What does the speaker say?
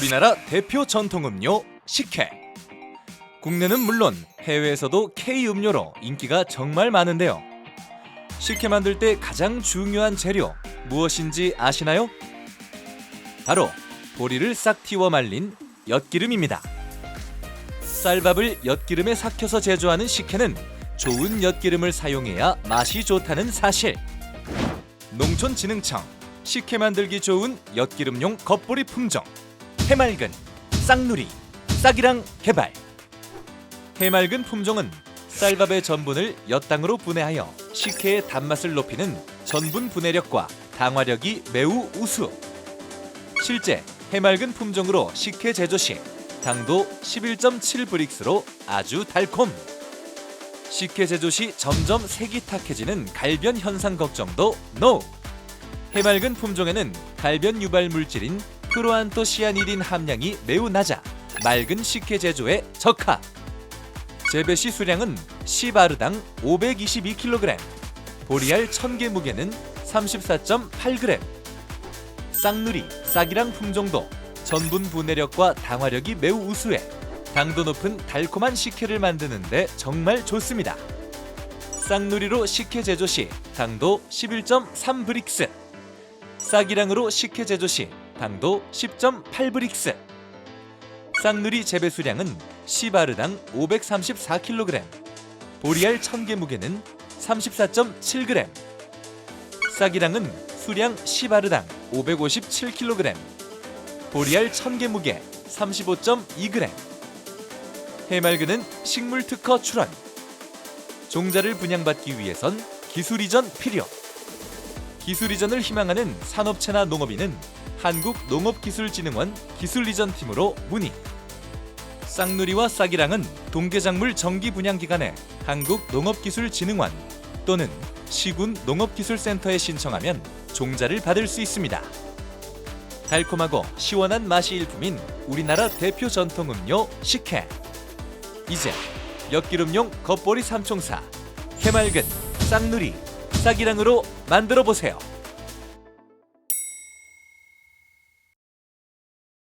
우리나라 대표 전통 음료 식혜. 국내는 물론 해외에서도 K 음료로 인기가 정말 많은데요. 식혜 만들 때 가장 중요한 재료 무엇인지 아시나요? 바로 보리를 싹 튀워 말린 엿기름입니다. 쌀밥을 엿기름에 삭혀서 제조하는 식혜는 좋은 엿기름을 사용해야 맛이 좋다는 사실. 농촌진흥청 식혜 만들기 좋은 엿기름용 겉보리 품종 해맑은 쌍누리 싹이랑 개발. 해맑은 품종은 쌀밥의 전분을 엿당으로 분해하여 식혜의 단맛을 높이는 전분 분해력과 당화력이 매우 우수. 실제 해맑은 품종으로 식혜 제조 시 당도 11.7브릭스로 아주 달콤. 식혜 제조 시 점점 색이 탁해지는 갈변 현상 걱정도 NO. 해맑은 품종에는 갈변 유발 물질인 프로안토시아니딘 함량이 매우 낮아 맑은 식혜 제조에 적합. 재배 시 수량은 시바르당 522kg, 보리알 1000개 무게는 34.8g. 쌍누리, 싹이랑 품종도 전분 분해력과 당화력이 매우 우수해 당도 높은 달콤한 식혜를 만드는데 정말 좋습니다. 쌍누리로 식혜 제조 시 당도 11.3브릭스, 싹이랑으로 식혜 제조 시 당도 10.8브릭스. 쌍누리 재배 수량은 시바르당 534kg, 보리알 1000개 무게는 34.7g. 싹이랑은 수량 시바르당 557kg, 보리알 1000개 무게 35.2g. 해맑은은 식물 특허 출원. 종자를 분양받기 위해선 기술 이전 필요. 기술 이전을 희망하는 산업체나 농업인은 한국농업기술진흥원 기술 이전 팀으로 문의. 쌍누리와 싹이랑은 동계작물 정기 분양 기간에 한국농업기술진흥원 또는 시군 농업기술센터에 신청하면 종자를 받을 수 있습니다. 달콤하고 시원한 맛이 일품인 우리나라 대표 전통 음료 식혜. 이제 엿기름용 겉보리 삼총사 해맑은 쌍누리 싹이랑으로 만들어 보세요.